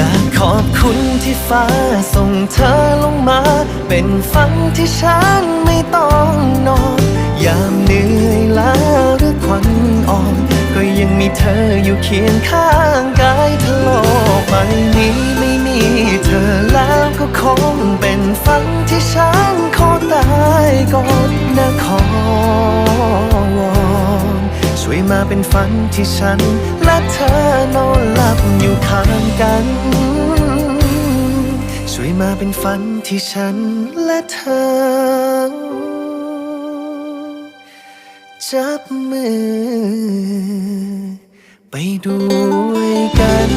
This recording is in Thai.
อยากขอบคุณที่ฟ้าส่งเธอลงมา เป็นฝันที่ฉันไม่ต้องนอน ยามเหนื่อยล้าหรือควันอ่อน ก็ยังมีเธออยู่เคียงข้างกายเธอโลกใบนี้ไม่มีเธอแล้วก็คงเป็นฝันที่ฉันขอตายก่อนนะขอวอนช่วยมาเป็นฝันที่ฉันและเธอนอนหลับอยู่ข้างกัน มาเป็นฝันที่ฉันและเธอ จับมือ ไปด้วยกัน